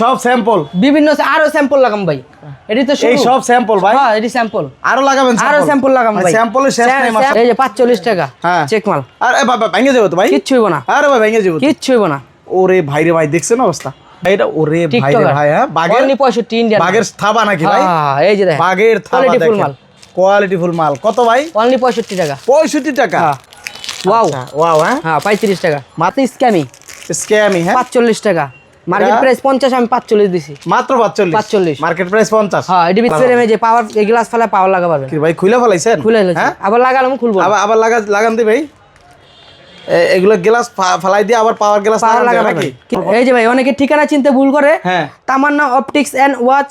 সব স্যাম্পল বিভিন্ন আরও স্যাম্পল লাগাম ভাই। এটি তো এই সব স্যাম্পল ভাই। হ্যাঁ এটি স্যাম্পল আরও লাগাবেন আরও স্যাম্পল লাগাম ভাই। স্যাম্পলের শেষ নাই মাস এই যে 45 টাকা হ্যাঁ। চেক মাল। আরে বাবা ভেঙে যাবে তো ভাই? কিচ্ছু হইব না। আরে ভাই ভেঙে যাবে। কিচ্ছু হইব না। ওরে ভাই রে ভাই দেখছেন অবস্থা? এটা ওরে ভাই রে ভাই হ্যাঁ বাগের অনলি 65 ইন্ডিয়ান বাগের থাবা নাকি ভাই? হ্যাঁ এই যে দেখেন। বাগের থাবা দেখেন। মাল। কোয়ালিটি ফুল মাল। কত ভাই? অনলি 65 টাকা। পঁয়ষট্টি টাকা? হ্যাঁ। ওয়াও। ওয়াও হ্যাঁ। হ্যাঁ 35 টাকা। মাত্র স্ক্যামি স্ক্যামি হ্যাঁ। 45 টাকা। মার্কেট প্রাইস 50 আমি 45 দিছি। মাত্র পাঁচচল্লিশ? 45 মার্কেট প্রাইস পঞ্চাশ? হ্যাঁ এটি ভিতরে যে পাওয়ার এই গ্লাস ফেলা পাওয়ার লাগা পারবেন কি ভাই খুলে ফলাইছেন? খুলে। হ্যাঁ? আবার লাগালাম খুলবো। আবার আবার লাগা লাগান দি ভাই। এগুলো গ্লাস ফেলাই দিয়ে আবার পাওয়ার গ্লাস লাগান নাকি? এই যে ভাই অনেকে ঠিকানা চিনতে ভুল করে। হ্যাঁ। তামান্না অপটিক্স এন্ড ওয়াচ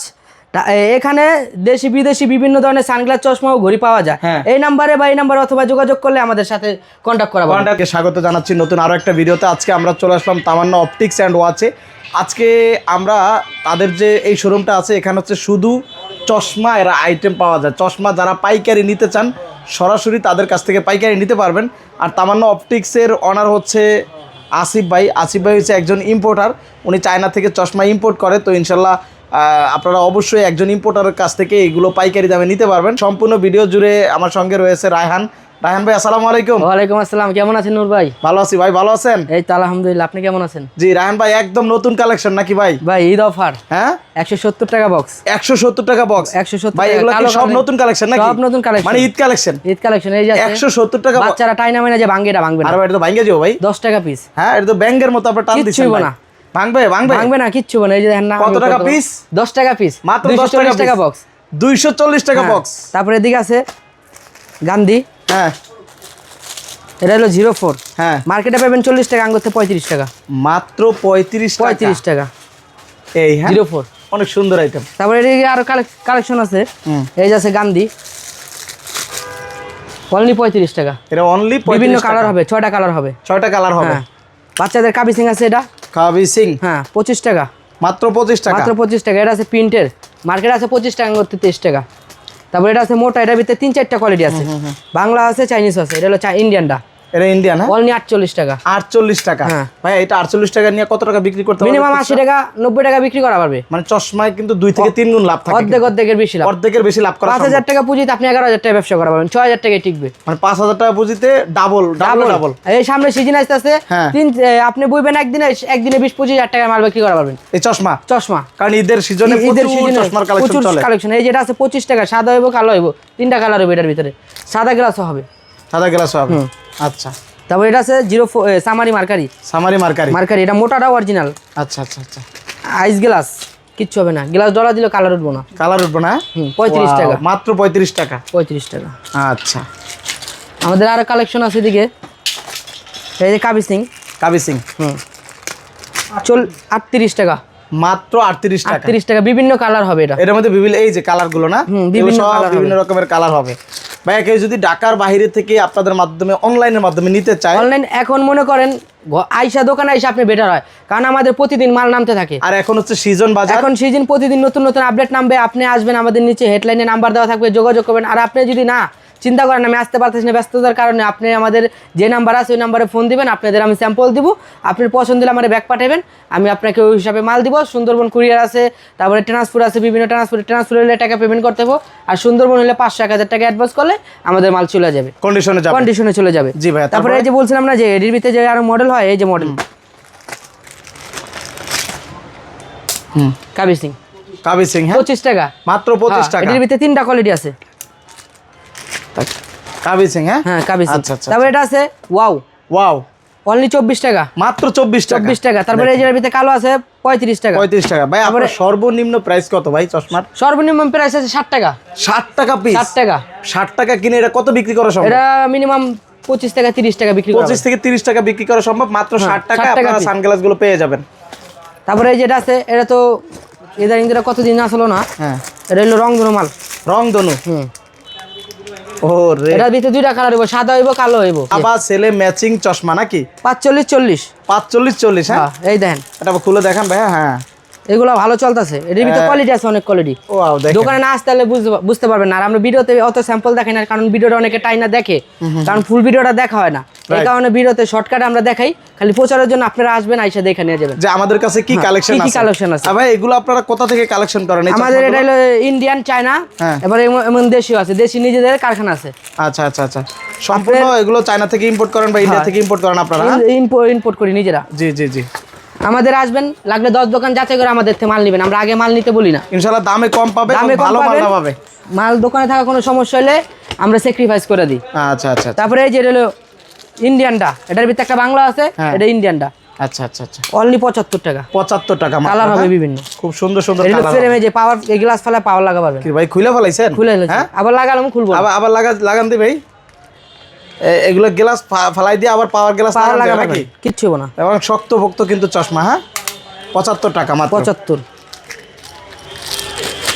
এখানে দেশি বিদেশি বিভিন্ন ধরনের সানগ্লাস চশমা ও ঘড়ি পাওয়া যায়। হ্যাঁ। এই নাম্বারে বা এই নাম্বারে অথবা যোগাযোগ করলে আমাদের সাথে কন্ট্যাক্ট করা হবে কন্টাক্টকে স্বাগত জানাচ্ছি নতুন আরও একটা ভিডিওতে। আজকে আমরা চলে আসলাম তামান্না অপটিক্স অ্যান্ড ওয়াচে। আজকে আমরা তাদের যে এই শোরুমটা আছে এখানে হচ্ছে শুধু চশমা এরা আইটেম পাওয়া যায়। চশমা যারা পাইকারি নিতে চান সরাসরি তাদের কাছ থেকে পাইকারি নিতে পারবেন। আর তামান্না অপটিক্সের অনার হচ্ছে আসিফ ভাই। আসিফ ভাই হচ্ছে একজন ইম্পোর্টার উনি চায়না থেকে চশমা ইম্পোর্ট করে। তো ইনশাল্লাহ আপনারা অবশ্যই একজন ইম্পোর্টারের কাছ থেকে এইগুলো পাইকারি দামে নিতে পারবেন। সম্পূর্ণ ভিডিও জুড়ে আমার সঙ্গে রয়েছে রায়হান। রায়হান ভাই আসসালামু আলাইকুম। ওয়ালাইকুম আসসালাম কেমন আছেন নূর ভাই? ভালো আছি ভাই ভালো আছেন? এই তো আলহামদুলিল্লাহ আপনি কেমন আছেন? জি রায়হান ভাই একদম নতুন কালেকশন নাকি ভাই? ভাই ঈদ অফার। হ্যাঁ? একশো সত্তর টাকা বক্স একশো সত্তর টাকা বক্স 170 ভাই এগুলো কি সব নতুন কালেকশন নাকি? সব নতুন collection। মানে ঈদ কালেকশন ঈদ কালেকশন এই যে আছে। একশো সত্তর টাকা box। বাচ্চারা টাইনা মাইনা যে ভাঙ্গে এটা ভাঙবে না। আর ভাই এটা তো ভাঙ্গে যাব ভাই। দশ টাকা পিস হ্যাঁ এটা তো ব্যাংকের মতো আপনার টান কিচ্ছু দিচ্ছেন না। ভাঙবে ভাঙবে? ভাঙবে না কিচ্ছু না এই যে দেখেন না কত টাকা piece? দশ টাকা পিস মাত্র দুইশো দশ টাকা চল্লিশ টাকা বক্স দুইশো চল্লিশ টাকা বক্স তারপরে এদিকে আছে গান্ধী। হ্যাঁ। এটা হলো জিরো ফোর হ্যাঁ। মার্কেটে পাবেন চল্লিশ টাকা আঙ্গুরতে পঁয়ত্রিশ টাকা। মাত্র পঁয়ত্রিশ পঁয়ত্রিশ টাকা। এই হ্যাঁ। জিরো ফোর অনেক সুন্দর আইটেম তারপরে এদিকে আরও কালেকশন আছে। এই যে আছে গান্ধী। অনলি পঁয়ত্রিশ টাকা। এটা অনলি বিভিন্ন কালার হবে ছয়টা কালার হবে। ছয়টা কালার হবে। হ্যাঁ। বাচ্চাদের কাবি সিং আছে এটা। কাবি সিং। হ্যাঁ পঁচিশ টাকা। মাত্র পঁচিশ টাকা? মাত্র পঁচিশ টাকা। এটা আছে প্রিন্টের। মার্কেট আছে পঁচিশ টাকা করতে তেইশ টাকা। তারপরে এটা আছে মোটা এটার ভিতরে তিন চারটা কোয়ালিটি আছে। বাংলা আছে চাইনিজ আছে। এটা হলো ইন্ডিয়ানটা। এটা ইন্ডিয়ান হ্যাঁ অনলি আটচল্লিশ টাকা। আটচল্লিশ টাকা। হ্যাঁ। ভাই এটা আটচল্লিশ টাকা নিয়ে কত টাকা বিক্রি করতে মিনিমাম আশি টাকা নব্বই টাকা বিক্রি করা পারবে। মানে চশমায় কিন্তু দুই থেকে তিন গুণ লাভ থাকে অর্ধেক অর্ধেকের বেশি লাভ। অর্ধেকের বেশি লাভ করা পাঁচ সম্ভব। হাজার টাকা পুঁজিতে আপনি এগারো হাজার টাকা ব্যবসা করা পারবেন ছয় হাজার টাকায় টিকবে। মানে পাঁচ হাজার টাকা পুঁজিতে ডাবল ডাবল ডাবল এই সামনে সিজন আসতেছে হ্যাঁ। তিন আপনি বুঝবেন একদিনে একদিনে বিশ পঁচিশ হাজার টাকা মাল বিক্রি করা পারবেন। এই চশমা? চশমা। কারণ ঈদের সিজনে প্রচুর চশমার কালেকশন চলে। কালেকশন এই যেটা আছে পঁচিশ টাকা সাদা হইব কালো হইব তিনটা কালার হবে এটার ভিতরে। সাদা গ্লাসও হবে। সাদা গ্লাস হবে। আচ্ছা। তারপর এটা আছে zero summary mercury. Summary mercury. Mercury এটা মোটাটা অরিজিনাল আচ্ছা আচ্ছা আচ্ছা। আইস গ্লাস কিচ্ছু হবে না। গ্লাস ডলা দিলে কালার উঠবো না। কালার উঠবো না? পঁয়ত্রিশ টাকা। মাত্র পঁয়ত্রিশ টাকা। পঁয়ত্রিশ টাকা। আচ্ছা। আমাদের আরও কালেকশন আছে এদিকে। এই যে কাবি সিং। কাবি সিং। হুম। চল আটত্রিশ টাকা। মাত্র আটত্রিশ টাকা। আটত্রিশ টাকা। বিভিন্ন কালার হবে এটা। এটার মধ্যে বিভিন্ন এই যে কালারগুলো না? বিভিন্ন বিভিন্ন রকমের কালার হবে। ভাইয়া কেউ যদি ঢাকার বাইরে থেকে আপনাদের মাধ্যমে অনলাইনের মাধ্যমে নিতে চায় অনলাইন এখন মনে করেন আইসা দোকানে আইসা আপনি বেটার হয়। কারণ আমাদের প্রতিদিন মাল নামতে থাকে। আর এখন হচ্ছে সিজন বাজার। এখন সিজন প্রতিদিন নতুন নতুন আপডেট নামবে আপনি আসবেন আমাদের নিচে হেডলাইনে নাম্বার দেওয়া থাকবে যোগাযোগ করবেন। আর আপনি যদি না চিন্তা করেন আমি আসতে পারতেছি না ব্যস্ততার কারণে। আপনি আমাদের যে নাম্বার আছে ওই নাম্বারে ফোন দিবেন আপনাদের আমি স্যাম্পল দিব। আপনার পছন্দ হলে আমার ব্যাগ পাঠাবেন। আমি আপনাকে ওই হিসাবে মাল দিব। সুন্দরবন কুরিয়ার আছে তারপরে ট্রান্সপোর্ট আছে বিভিন্ন ট্রান্সপোর্ট ট্রান্সপোর্ট হলে টাকা পেমেন্ট করতে হবে। আর সুন্দরবন হলে পাঁচশো এক হাজার টাকা অ্যাডভান্স করলে আমাদের মাল চলে যাবে। কন্ডিশনে যাবে। কন্ডিশনে চলে যাবে। জি ভাইয়া, তারপরে এই যে বলছিলাম না যে এডির ভিতরে যে আরও মডেল হয় এই যে মডেল হুম। কাবি সিং। কাবি সিং হ্যাঁ? পঁচিশ টাকা। মাত্র পঁচিশ হ্যাঁ, টাকা। এটির ভিতরে তিনটা কোয়ালিটি আছে। কাবি সিং হ্যাঁ? হ্যাঁ কাবি সিং। আচ্ছা আচ্ছা তারপরে এটা আছে ওয়াও। ওয়াও। অনলি চব্বিশ টাকা। মাত্র চব্বিশ টাকা। চব্বিশ টাকা। তারপরে এই ভিতরে কালো আছে পঁয়ত্রিশ টাকা। পঁয়ত্রিশ টাকা। ভাই আপনার সর্বনিম্ন প্রাইস কত ভাই চশমার? সর্বনিম্ন প্রাইস আছে ষাট টাকা। ষাট টাকা পিস ষাট টাকা। ষাট টাকা কিনে এটা কত বিক্রি করা সম্ভব? এটা মিনিমাম পঁচিশ টাকা তিরিশ টাকা বিক্রি পঁচিশ থেকে তিরিশ টাকা বিক্রি করা সম্ভব। মাত্র হ্যাঁ, ষাট টাকা আপনারা সানগ্লাসগুলো পেয়ে যাবেন। তারপরে এই যেটা আছে এটা তো ইদানিং যেটা কতদিন আসলো না হ্যাঁ। এটা হলো রং মাল। রং দনু হুম। ও রে এটার ভিতরে দুইটা কালার হইব সাদা হইব কালো হইব। আবার ছেলে ম্যাচিং চশমা নাকি? পাঁচ চল্লিশ। চল্লিশ পাঁচ চল্লিশ চল্লিশ হ্যাঁ এই দেখেন। এটা খুলে দেখেন ভাই হ্যাঁ। এগুলো ভালো চলতেছে। এর ভিতরে কোয়ালিটি আছে অনেক কোয়ালিটি দোকানে না আসতে বুঝতে পারবেন না। আর আমরা ভিডিওতে অত স্যাম্পল দেখি না কারণ ভিডিওটা অনেকে টাইনা দেখে। কারণ ফুল ভিডিওটা দেখা হয় না। এই কারণে ভিডিওতে শর্টকাট আমরা দেখাই। খালি প্রচারের জন্য আপনারা আসবেন আইসা দেখে নিয়ে যাবেন। যে আমাদের কাছে কি হ্যাঁ, কালেকশন কি কি আছে? collection আছে? ভাই এগুলো আপনারা কোথা থেকে কালেকশন করেন? আমাদের এটা হলো ইন্ডিয়ান চায়না হ্যাঁ। এবার এমন- দেশীয় আছে। দেশি নিজেদের কারখানা আছে। আচ্ছা আচ্ছা আচ্ছা। সম্পূর্ণ এগুলো চায়না থেকে ইম্পোর্ট করেন বা ইন্ডিয়া হ্যাঁ। থেকে ইম্পোর্ট করেন আপনারা? হ্যাঁ? ইম্পোর্ট করি নিজেরা। জি জি জি। আমাদের আসবেন লাগলে দশ দোকান যাচাই করে আমাদের থেকে মাল নেবেন। আমরা আগে মাল নিতে বলি না। ইনশাআল্লাহ দামে কম পাবে দামে ভালো। মালটা পাবে। মাল দোকানে থাকা কোনো সমস্যা হলে আমরা স্যাক্রিফাইস করে দিই। আচ্ছা আচ্ছা আচ্ছা। তারপরে এই যে হলো ইন্ডিয়ানটা এটার ভিতরে একটা বাংলা আছে হ্যাঁ। এটা ইন্ডিয়ানটা আচ্ছা আচ্ছা আচ্ছা। অনলি পঁচাত্তর টাকা। পঁচাত্তর টাকা কালার হবে? বিভিন্ন। খুব সুন্দর সুন্দর কালার ফ্রেমে যে পাওয়ার এই গ্লাস ফেলে পাওয়ার লাগা পারবেন কি ভাই খুলে ফেলাইছেন? খুলে হ্যাঁ? আবার লাগালাম খুলবো আবার আবার লাগা লাগান দি ভাই। এগুলো গ্লাস ফালাই দিয়ে আবার পাওয়ার গ্লাস লাগান নাকি? কিচ্ছু না। এবং শক্ত ভক্ত কিন্তু চশমা হ্যাঁ? পঁচাত্তর টাকা মাত্র। পঁচাত্তর।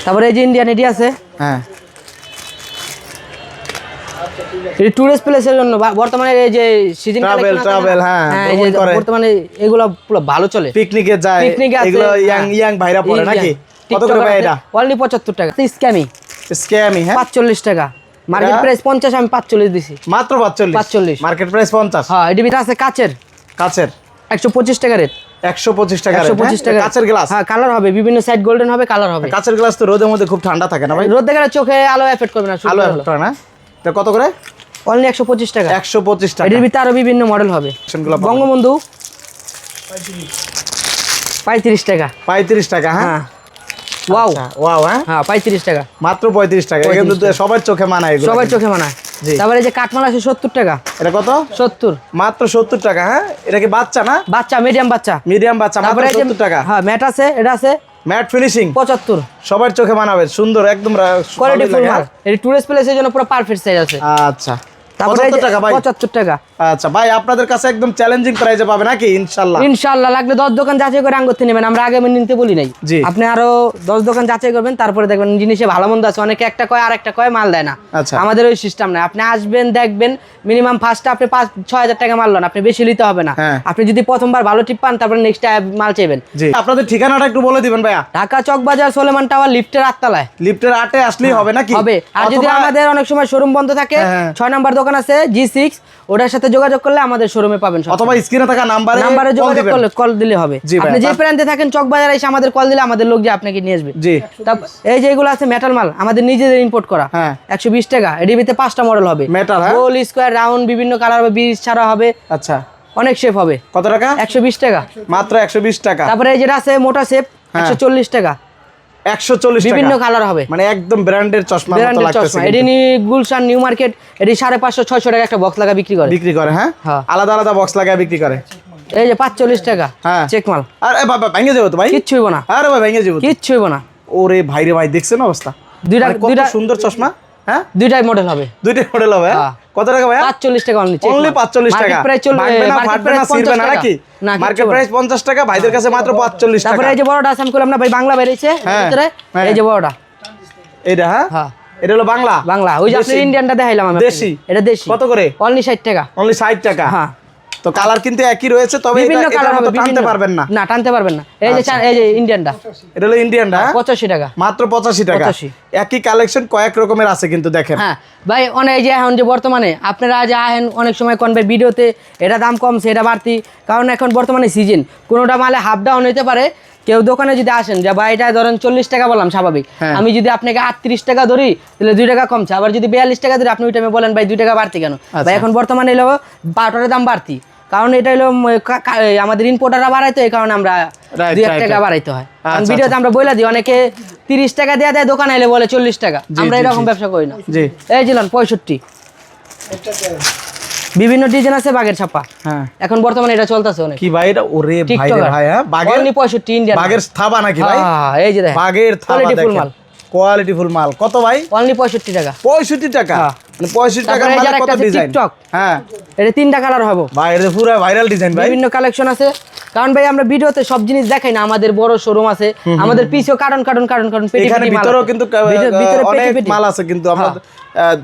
তারপরে এই যে ইন্ডিয়ান এটি আছে। হ্যাঁ। এটি টুরিস্ট প্লেসের জন্য। বর্তমানে এই যে সিজন Travel, travel, হ্যাঁ, এই যে ভ্রমণ করে। বর্তমানে এগুলো পুরো ভালো চলে। পিকনিকে যায় পিকনিকে এগুলো ইয়াং ইয়াং ভাইরা পড়ে নাকি? কত করে ভাই এটা? অনলি পঁচাত্তর টাকা। স্ক্যামি স্ক্যামি হ্যাঁ? টাকা। মার্কেট প্রাইস পঞ্চাশ আমি পাঁচচল্লিশ দিছি। মাত্র পাঁচচল্লিশ? 45 মার্কেট প্রাইস পঞ্চাশ? হ্যাঁ এটি ভিতরে আছে কাচের। একশো পঁচিশ টাকা রেট। একশো পঁচিশ টাকা একশো পঁচিশ টাকা কাছের গ্লাস হ্যাঁ কালার হবে। বিভিন্ন সাইড গোল্ডেন হবে কালার হবে। কাছের গ্লাস তো রোদের মধ্যে খুব ঠান্ডা থাকে না ভাই? রোদ দেখে চোখে আলো এফেক্ট করবে না আলো ভালো একটা না? এটা কত করে? অনলি একশো পঁচিশ টাকা। একশো পঁচিশ টাকা। এটির ভিতরে আরও বিভিন্ন মডেল হবে। বঙ্গবন্ধু পঁয়ত্রিশ টাকা। পঁয়ত্রিশ টাকা হ্যাঁ? হ্যাঁ। ওয়াও ওয়াও হ্যাঁ? হ্যাঁ পঁয়ত্রিশ টাকা। মাত্র পঁয়ত্রিশ টাকা। এটা কিন্তু সবার চোখে মানায় এগুলো সবার চোখে মানায়। তারপরে যে কাঠমাল আছে সত্তর টাকা। এটা কত? সত্তর। মাত্র সত্তর টাকা হ্যাঁ? এটা কি বাচ্চা না? বাচ্চা মিডিয়াম বাচ্চা। মিডিয়াম বাচ্চা মাত্র টাকা। হ্যাঁ ম্যাট আছে এটা আছে ম্যাট ফিনিশিং পঁচাত্তর। সবার চোখে মানাবে সুন্দর একদম রা- কোয়ালিটি ফুল মাল। এই টুরিস্ট প্লেসের জন্য পুরো পারফেক্ট সাইজ আছে। হ্যাঁ? আচ্ছা। টাকা আচ্ছা ভাই আপনাদের কাছে একদম চ্যালেঞ্জিং প্রাইজে পাবে নাকি? ইনশাল্লাহ ইনশাআল্লাহ লাগলে দশ দোকান যাচাই করে আঙ্গুর নেবেন আমরা আগে নিতে বলি নাই। আপনি আরও দশ দোকান যাচাই করবেন তারপরে দেখবেন জিনিসে ভালো মন্দ আছে। অনেকে একটা কয় আর একটা কয় মাল দেয় না। আচ্ছা। আমাদের ওই সিস্টেম নাই। আপনি আসবেন দেখবেন মিনিমাম ফার্স্টে আপনি পাঁচ ছয় হাজার টাকা মাল লন আপনি বেশি নিতে হবে না। হ্যাঁ। আপনি যদি প্রথমবার ভালো টিপ পান তারপরে নেক্সট মাল চাইবেন। আপনাদের ঠিকানাটা একটু বলে দিবেন ভাইয়া। ঢাকা চক বাজার সোলেমান টাওয়ার লিফটের আটতলায়। লিফটের আটে আসলেই হবে নাকি? হবে। আর যদি আমাদের অনেক সময় শোরুম বন্ধ থাকে হ্যাঁ, হ্যাঁ। ছয় নাম্বার দোকান আছে জি সিক্স ওটার সাথে যোগাযোগ করলে আমাদের শোরুমে পাবেন অথবা স্ক্রিনে থাকা নাম্বারে নাম্বারে যোগাযোগ করলে কল দিলে হবে। আপনি যে প্রান্তে থাকেন চক বাজারে এসে আমাদের কল দিলে আমাদের লোক যে আপনাকে নিয়ে আসবে। জি। এই যে এগুলো আছে মেটাল মাল আমাদের নিজেদের ইম্পোর্ট করা। হ্যাঁ। একশো বিশ টাকা ভিতরে পাঁচটা মডেল হবে। Metal, হ্যাঁ? গোল স্কোয়ার রাউন্ড বিভিন্ন কালার হবে বিশ ছাড়া হবে। আচ্ছা। অনেক শেপ হবে। কত টাকা? একশো বিশ টাকা। মাত্র একশো বিশ টাকা। তারপরে এই যেটা আছে মোটা শেপ হ্যাঁ। একশো চল্লিশ টাকা। একশো চল্লিশ বিভিন্ন কালার হবে। মানে একদম ব্র্যান্ডের চশমা মতো লাগতেছে এটি গুলশান নিউ মার্কেট এটি সাড়ে পাঁচশো ছয়শো টাকা একটা বক্স লাগা বিক্রি করে। বিক্রি করে হ্যাঁ? হ্যাঁ। আলাদা আলাদা বক্স লাগায় বিক্রি করে। এই যে পাঁচচল্লিশ টাকা হ্যাঁ। চেক মাল। আরে বাবা ভেঙে যাব তো ভাই। কিচ্ছু হইব না। আরে ভাই ভেঙে যাব। কিচ্ছু হইব না। ওরে ভাই রে ভাই দেখছেন অবস্থা? দুইটা মানে দুইটা সুন্দর চশমা হ্যাঁ? দুইটাই মডেল হবে। দুইটা মডেল হবে হ্যাঁ? কত টাকা ভাই 45 টাকা অনলি অনলি পাঁচচল্লিশ টাকা। প্রাইস চলবে না ফাটবে না price ছিঁড়বে 50 না নাকি মার্কেট প্রাইস পঞ্চাশ টাকা ভাইদের কাছে মাত্র পাঁচচল্লিশ টাকা। তারপরে এই যে বড়টা আছে আমি করলাম না ভাই বাংলা বেরিয়েছে হ্যাঁ, ভিতরে হ্যাঁ। এই যে বড়টা। এটা হ্যাঁ? হ্যাঁ। এটা হলো বাংলা। বাংলা। ওই যে আপনি ইন্ডিয়ানটা দেখাইলাম আমি দেশি। এটা দেশি। কত করে? অনলি ষাট টাকা। অনলি ষাট টাকা। হ্যাঁ। তো কালার কিন্তু একই রয়েছে তবে বিভিন্ন কালার হবে টানতে পারবেন না। না টানতে পারবেন না। এই যে এই যে ইন্ডিয়ানটা এটা হলো ইন্ডিয়ানটা হ্যাঁ? পঁচাশি টাকা। মাত্র পঁচাশি টাকা। একই কালেকশন কয়েক রকমের আছে কিন্তু দেখেন। হ্যাঁ ভাই অনেক এই যে এখন যে বর্তমানে আপনারা যে আহেন অনেক সময় কোন ভাই ভিডিওতে এটা দাম কমছে এটা বাড়তি। কারণ এখন বর্তমানে সিজন কোনোটা মালে হাফ ডাউন হইতে পারে। কেউ দোকানে যদি আসেন যে ভাই এটা ধরেন চল্লিশ টাকা বললাম স্বাভাবিক। হ্যাঁ। আমি যদি আপনাকে আটত্রিশ টাকা ধরি তাহলে দুই টাকা কমছে। আবার যদি বিয়াল্লিশ টাকা ধরি আপনি ওই টাইমে বলেন ভাই দুই টাকা বাড়তি কেন? আচ্ছা। ভাই এখন বর্তমানে এলো বারোটার দাম বাড়তি। কারণ এটা হলো আমাদের ইম্পোর্টাররা বাড়াইতো এই কারণে আমরা দুই এক টাকা বাড়াইতে হয়। আচ্ছা, ভিডিওতে আমরা বলে দিই অনেকে তিরিশ টাকা দেওয়া দেয় দোকানে এলে বলে চল্লিশ টাকা। আমরা এরকম ব্যবসা করি না। এই জিলান পঁয়ষট্টি। বিভিন্ন ডিজাইন আছে বাগের ছাপা। হ্যাঁ। এখন বর্তমানে এটা চলতেছে অনেক। কি ভাই এটা? ওরে ভাই রে ভাই হ্যাঁ? বাগের অনলি পঁয়ষট্টি ইন্ডিয়ান বাগের থাবা নাকি ভাই? এই যে দেখ বাগের থাবা দেখেন। মাল। কোয়ালিটি ফুল মাল। কত ভাই? অনলি পঁয়ষট্টি টাকা। পঁয়ষট্টি টাকা? পঁয়ষট্টি টাকা তারপরে এই যে মানে কত ডিজাইন টিকটক। হ্যাঁ। এটা তিনটা কালার হব। ভাই এটা পুরো ভাইরাল ডিজাইন ভাই। বিভিন্ন কালেকশন আছে। কারণ ভাই আমরা ভিডিওতে সব জিনিস দেখাই না। আমাদের বড় শোরুম আছে। আমাদের পিছেও কারণ কারণ কারণ কারণ পেটি এখানে ভিতরেও কিন্তু ভিতরে- ভিতরে অনেক মাল আছে কিন্তু আমরা আহ, আহ,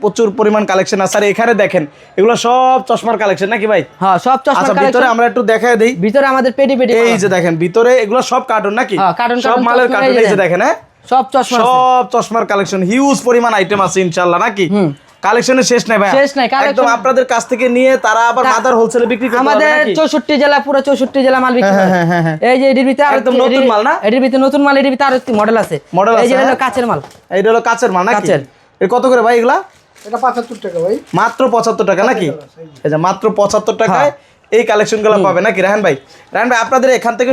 প্রচুর পরিমাণ কালেকশন আছে। আর এখানে দেখেন এগুলো সব চশমার কালেকশন নাকি ভাই? হ্যাঁ সব চশমা আচ্ছা ভিতরে আমরা একটু দেখাই দেই। ভিতরে আমাদের পেটি পেটি এই যে দেখেন ভিতরে এগুলো সব কার্টুন নাকি? হ্যাঁ, সব মালের কার্টুন এই যে দেখেন হ্যাঁ? সব চশমা সব চশমার কালেকশন হিউজ পরিমাণ আইটেম আছে ইনশাআল্লাহ নাকি? কালেকশনের শেষ নাই ভাই শেষ নাই, একদম আপনাদের কাছ থেকে নিয়ে তারা আবার মাদার হোলসেলে বিক্রি আমাদের নাকি? চৌষট্টি জেলা পুরো চৌষট্টি জেলা মাল বিক্রি হ্যাঁ, করে। হ্যাঁ, হ্যাঁ। এই যে এটির ভিতরে একদম নতুন মাল না? এটির ভিতরে নতুন মাল এটির ভিতরে আরও মডেল আছে। Model এই যে হলো? কাচের মাল। এইটা হলো কাচের মাল নাকি? কাচের। এর কত করে ভাই এগুলা? এটা পঁচাত্তর টাকা ভাই। মাত্র পঁচাত্তর টাকা নাকি? এই যে মাত্র পঁচাত্তর টাকায় এই কালেকশনগুলো পাবে নাকি? রাহান ভাই রাহান ভাই আপনাদের এখান থেকে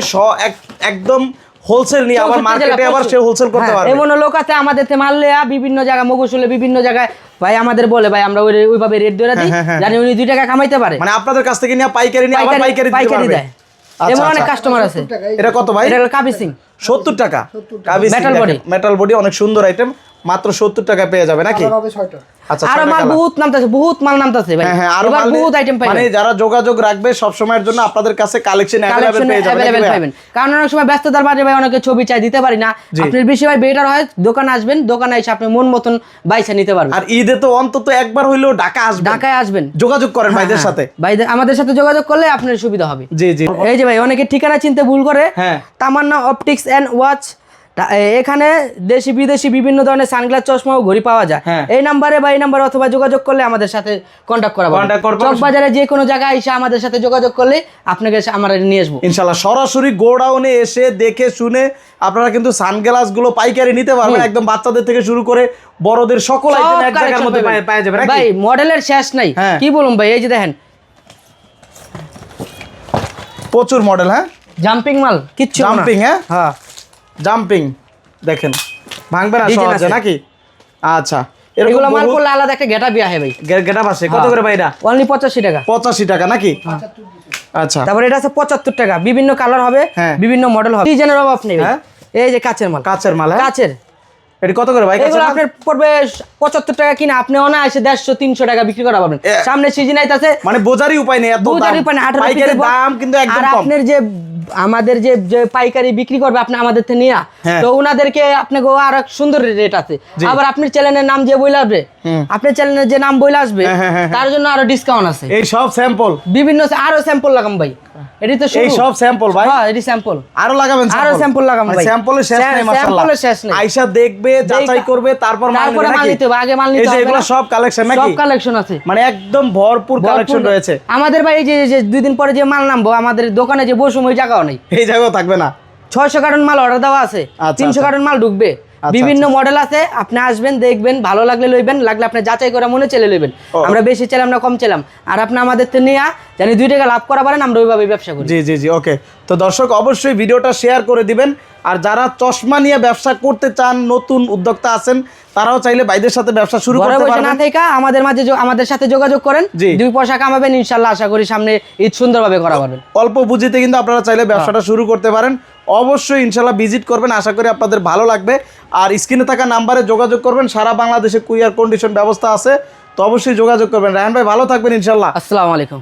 একদম হোলসেল নিয়ে আবার মার্কেটে আবার সে হোলসেল করতে হ্যাঁ, পারবে। এমন লোক আছে আমাদের তে মাল লেয়া বিভিন্ন জায়গায় মগুসুলে বিভিন্ন জায়গায় ভাই আমাদের বলে ভাই আমরা ওই- ওইভাবে রেট ধরে দিই হ্যাঁ, হ্যাঁ, জানি উনি দুই টাকা কামাইতে পারে। মানে আপনাদের কাছ থেকে নিয়ে পাইকারি নিয়ে আবার পাইকারি পাইকারি দিতে পারবে। দেয়। আচ্ছা, এমন অনেক আচ্ছা। কাস্টমার আছে। এটা কত ভাই? এটা হলো কাবি সিং সত্তর টাকা। Metal body। মেটাল বডি অনেক সুন্দর আইটেম মাত্র সত্তর টাকা পেয়ে যাবে নাকি হবে ছয়টা আচ্ছা আরো ছয়টা মাল colour। বহুত নামতেছে বহুত মাল নামতেছে ভাই হ্যাঁ হ্যাঁ আরো এবার মাল নিয়ে- বহুত আইটেম পাই মানে যারা যোগাযোগ রাখবে সব সময়ের জন্য আপনাদের কাছে কালেকশন अवेलेबल কালেকশন পেয়ে যাবে নাকি অ্যাভেলেবেল ভাইয়া? পাবেন কারণ অনেক সময় ব্যস্ততার মাঝে ভাই অনেকে ছবি চাই দিতে পারি না জি। আপনার বেশি ভাই বেটার হয় দোকানে আসবেন দোকানে এসে আপনি মন মতন বাইসা নিতে পারবেন আর ঈদে তো অন্তত একবার হইলেও ঢাকা আসবে ঢাকায় আসবেন যোগাযোগ করেন ভাইদের সাথে ভাই আমাদের সাথে যোগাযোগ করলে আপনার সুবিধা হবে জি জি এই যে ভাই অনেকে ঠিকানা চিনতে ভুল করে হ্যাঁ। তামান্না অপটিক্স এন্ড ওয়াচ এখানে দেশি বিদেশি বিভিন্ন ধরনের সানগ্লাস চশমা ও ঘড়ি পাওয়া যায়। হ্যাঁ। এই নাম্বারে বা এই নাম্বারে অথবা যোগাযোগ করলে আমাদের সাথে কন্ট্যাক্ট করা করব। চক বাজারে যে কোনো জায়গায় এসে আমাদের সাথে যোগাযোগ করলে আপনাকে আমরা নিয়ে আসব। ইনশাল্লাহ সরাসরি গোডাউনে এসে দেখে শুনে আপনারা কিন্তু সানগ্লাসগুলো পাইকারি নিতে পারবেন। একদম বাচ্চাদের থেকে শুরু করে বড়দের সকল আইটেম এক জায়গার মধ্যে। পাওয়া- যাবে ভাই মডেলের শেষ নাই। হ্যাঁ। কি বলুন ভাই এই যে দেখেন। প্রচুর মডেল হ্যাঁ? জাম্পিং মাল কিচ্ছু জাম্পিং হ্যাঁ? হ্যাঁ। জাম্পিং দেখেন। ভাঙবে না সহজে নাকি? আচ্ছা এগুলো মাল করলে আলাদা একটা গেটা বিয়া হয় ভাই। গেটা পাশে কত করে ভাই এটা? অনলি পঁচাশি টাকা। পঁচাশি টাকা নাকি? আচ্ছা। তারপর এটা আছে পঁচাত্তর টাকা। বিভিন্ন কালার হবে হ্যাঁ। বিভিন্ন মডেল হবে। ডিজাইনের অভাব নেই। হ্যাঁ। এই যে কাচের মাল। কাছের মাল হ্যাঁ? কাচের। এটা কত করে ভাই এগুলো? আপনার পড়বে পঁচাত্তর টাকা কিনা আপনি অনায়াসে দেড়শো তিনশো টাকা বিক্রি করা পাবেন। সামনে সিজন আইতাছে। মানে বোঝারই উপায় নেই বুঝারই দাম। পানি আঠারো দাম কিন্তু একদম আর আপনার যে আমাদের যে যে পাইকারি বিক্রি করবে আপনি আমাদের থেকে নিয়ে হ্যাঁ। তো ওনাদেরকে আপনাকে আর এক সুন্দর রেট আছে। আবার আপনার চ্যানেলের নাম যে বইলে আসবে আপনার চ্যানেলের যে নাম বইলে আসবে হ্যাঁ, হ্যাঁ, তার জন্য আরও ডিসকাউন্ট আছে। এই সব স্যাম্পল বিভিন্ন আরও স্যাম্পল লাগাম ভাই। এটি তো এই সব স্যাম্পল ভাই। হ্যাঁ এটি স্যাম্পল আরও লাগাবেন আরও sample লাগাবো ভাই। স্যাম্পলের শেষ নাই মাশাআল্লাহ। শেষ নেই। আয়শা দেখবে যাচাই করবে তারপর মাল নেবে মাল নিতে আগে মাল নিতে এই যে এগুলো সব কালেকশন নাকি? সব কালেকশন আছে। মানে একদম ভরপুর কালেকশন রয়েছে। আমাদের ভাই এই যে দুই দিন পরে যে মাল নামবো আমাদের দোকানে যে বসুম ওই জায়গাও নেই। এই জায়গাও থাকবে না। ছয়শো কার্টন মাল অর্ডার দেওয়া আছে আচ্ছা, তিনশো আচ্ছা। কার্টন মাল ঢুকবে। বিভিন্ন মডেল আছে আপনি আসবেন দেখবেন ভালো লাগলে লইবেন লাগলে আপনি যাচাই করে মনে চলে লইবেন। আমরা বেশি চাইলাম না কম চাইলাম। আর আপনি আমাদের থেকে নিয়ে জানি দুই টাকা লাভ করা পারেন আমরা ওইভাবে ব্যবসা করি। জি জি জি ওকে। তো দর্শক অবশ্যই ভিডিওটা শেয়ার করে দিবেন। আর যারা চশমা নিয়ে ব্যবসা করতে চান নতুন উদ্যোক্তা আছেন তারাও চাইলে বাইদের সাথে ব্যবসা শুরু করতে পারবেন। না থেকে আমাদের মাঝে আমাদের সাথে যোগাযোগ করেন। দুই পয়সা কামাবেন ইনশাল্লাহ আশা করি সামনে ঈদ সুন্দরভাবে করা পারবেন। অল্প বুঝিতে কিন্তু আপনারা চাইলে ব্যবসাটা শুরু করতে পারেন। অবশ্যই ইনশাল্লাহ ভিজিট করবেন। আশা করি আপনাদের ভালো লাগবে। আর স্ক্রিনে থাকা নাম্বারে যোগাযোগ করবেন। সারা বাংলাদেশে কুইয়ার কন্ডিশন ব্যবস্থা আছে। তো অবশ্যই যোগাযোগ করবেন। রায়ন ভাই, ভালো থাকবেন ইনশাল্লাহ। আসসালামু আলাইকুম।